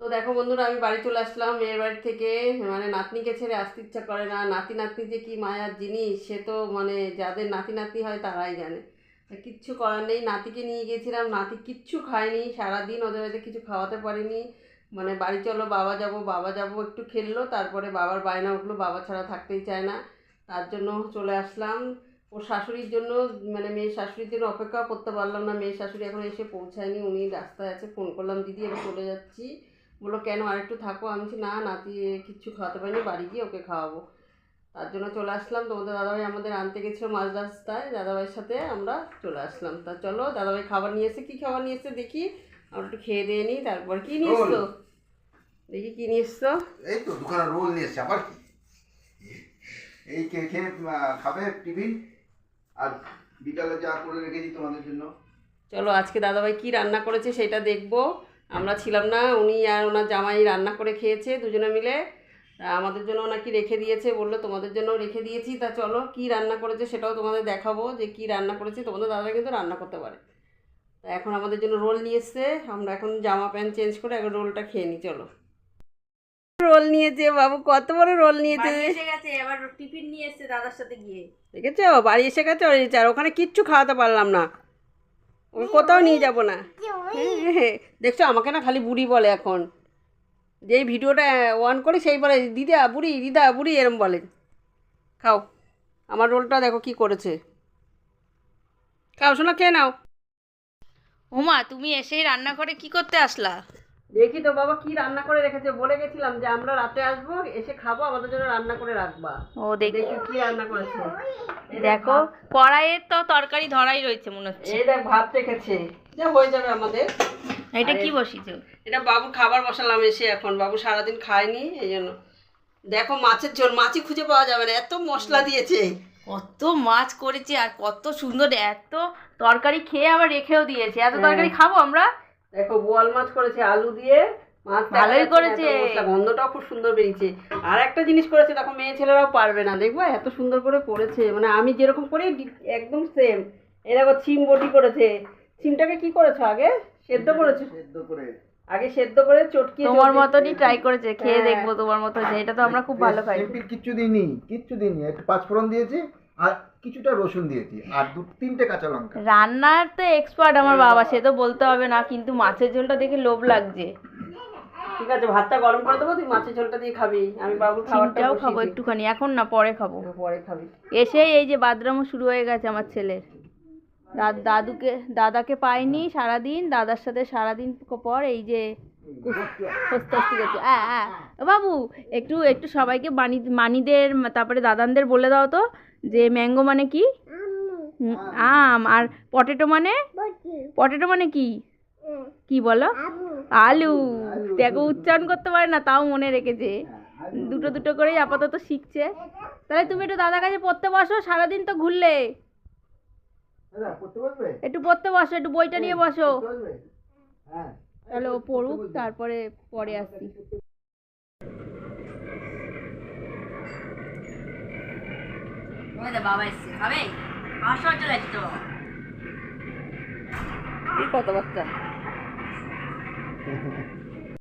তো দেখো বন্ধুরা, আমি বাড়ি চলে আসলাম। মেয়ের বাড়ি থেকে মানে নাতনিকে ছেড়ে আসতে ইচ্ছা করে না। নাতি, নাতনি যে কি মায়ার জিনিস, সে তো মানে যাদের নাতি, নাতনি হয় তারাই জানে। কিচ্ছু করার নেই, নাতিকে নিয়ে গিয়েছিলাম নাতি কিচ্ছু খায়নি, সারাদিন ওদের বাড়িতে কিছু খাওয়াতে পারিনি। মানে বাড়ি চলো, বাবা যাব বাবা যাব, একটু খেললো, তারপরে বাবার বায়না উঠল, বাবা ছাড়া থাকতেই চায় না। তার জন্য চলে আসলাম। ওর শাশুড়ির জন্য মানে মেয়ের শাশুড়ির জন্য অপেক্ষা করতে পারলাম না। মেয়ের শাশুড়ি এখন এসে পৌঁছায়নি, উনি রাস্তায় আছে, ফোন করলাম, দিদি, আমি চলে যাচ্ছি। বলল কেন? আরেকটু থাকো আমি বলছি না নাতি কিচ্ছু খাওয়াতে পারিনি বাড়ি গিয়ে ওকে খাওয়াবো। তার জন্য চলে আসলাম। তোমাদের দাদাভাই আমাদের আনতে গেছিল মাঝ রাস্তায় দাদাভাইয়ের সাথে আমরা চলে আসলাম। তা চলো দাদাভাই খাবার নিয়ে এসে কী খাবার নিয়ে এসে দেখি। আমরা একটু খেয়ে দিয়ে নিই তারপর কী নিয়ে এসছো? দেখি কী নিয়ে এসছো? এই তো দুখানা রোল নিয়ে এসছে আবার কি? এই কে খেয়ে খাবে টিফিন? আর বিকালে যা করে রেখেছি তোমাদের জন্য। চলো আজকে দাদাভাই কি রান্না করেছে সেটা দেখব। আমরা ছিলাম না উনি আর ওনার জামাই রান্না করে খেয়েছে দুজনে মিলে। আমাদের জন্য নাকি রেখে দিয়েছে বলল তোমাদের জন্য রেখে দিয়েছি তা চলো কি রান্না করেছে সেটাও তোমাদের দেখাবো যে কি রান্না করেছে তোমাদের দাদা কিন্তু রান্না করতে পারে। তা এখন আমাদের জন্য রোল নিয়ে এসছে আমরা এখন জামা প্যান্ট চেঞ্জ করে এখন রোলটা খেয়ে নিই চলো। রোল নিয়েছে বাবু কত বড় রোল নিয়েছে। এসে গেছে এবার টিফিন নিয়ে এসছে দাদার সাথে গিয়ে। দেখেছ? বাড়ি এসে গেছে আর ওখানে কিচ্ছু খাওয়াতে পারলাম না। ওই কোথাও নিয়ে যাব না। দেখছ আমাকে না খালি বুড়ি বলে এখন। যেই ভিডিওটা অন করি সেই বলে দিদা বুড়ি দিদা বুড়ি এরম বলে। খাও। আমার রোলটা দেখো কি করেছে। খাও শোনো খেয়ে নাও। ওমা তুমি এসেই রান্নাঘরে কি করতে আসলা? দেখি তো বাবা কি রান্না করে রেখেছে। বলে গেছিলাম যে আমরা রাতে আসব এসে খাব আমাদের জন্য রান্না করে রাখবা। ও দেখি দেখি কি রান্না করেছে। দেখো কড়াইয়ের তো তরকারি ধরাই রয়েছে মনে হচ্ছে। এই দেখ ভাত রেখেছে। যা হয়ে যাবে আমাদের। এটা আরে- কি বসিয়েছো? এটা বাবু খাবার বসালাম এসে এখন। বাবু সারাদিন খায়নি এই জন্য। দেখো মাছের ঝোল মাছই খুঁজে পাওয়া যাবে না। এত মশলা দিয়েছে। কত মাছ করেছি আর কত সুন্দর এত তরকারি খেয়ে আবার রেখেও দিয়েছে। এত তরকারি খাব আমরা? দেখো বোয়াল মাছ করেছে আলু দিয়ে মাছ ভালোই করেছে। গন্ধটাও খুব সুন্দর বেরিয়েছে। আর একটা জিনিস করেছে দেখো মেয়ে ছেলেরাও পারবে না। দেখব এত সুন্দর করে করেছে। মানে আমি যেরকম করি একদম সেম দেখো ছিম বটি করেছে। ছিমটাকে কি করেছ আগে? সেদ্ধ করেছ? সেদ্ধ করে। আগে সেদ্ধ করে চটকিয়ে তোমার মতনই ট্রাই করেছে খেয়ে হ্যাঁ। দেখব তোমার মতো যে এটা তো আমরা খুব ভালো খাই। সিম্পল কিচ্ছু দিইনি কিচ্ছু দিইনি। একটু পাঁচফোড়ন দিয়েছি আর কিছুটা রসুন দিয়েছি আর দু তিনটে কাঁচা লঙ্কা। রান্নার তো এক্সপার্ট আমার বাবা সে তো বলতে হবে না কিন্তু মাছের ঝোলটা দেখে লোভ লাগছে। ঠিক আছে ভাতটা গরম করে দেবো তুই মাছের ঝোলটা দিয়ে খাবি। আমি বাবুর খাবারটা চিমটাও বসিয়ে খাব একটুখানি এখন না পরে খাব। পরে খাবি। এসেই এই যে বাদরামও শুরু হয়ে গেছে আমার ছেলের। দাদুকে দাদাকে পাইনি সারাদিন দাদার সাথে সারাদিন পর এই যে হস্তে বাবু একটু একটু সবাইকে মানি মানিদের তারপরে দাদানদের বলে দাও তো যে ম্যাঙ্গো মানে কি? আম। আর পটেটো মানে? পটেটো মানে কি? কি বলো? আলু। দেখো উচ্চারণ করতে পারে না তাও মনে রেখেছে। দুটো দুটো করেই আপাতত শিখছে। তাহলে তুমি একটু দাদার কাছে পড়তে বসো সারাদিন তো ঘুরলে। একটু পড়তে বসো একটু বইটা নিয়ে বসো। হ্যাঁ তাহলে ও পড়ুক তারপরে পরে আসছি। বাবা এসছে খাবে আমার চলে আসছে তো। কত বাচ্চা?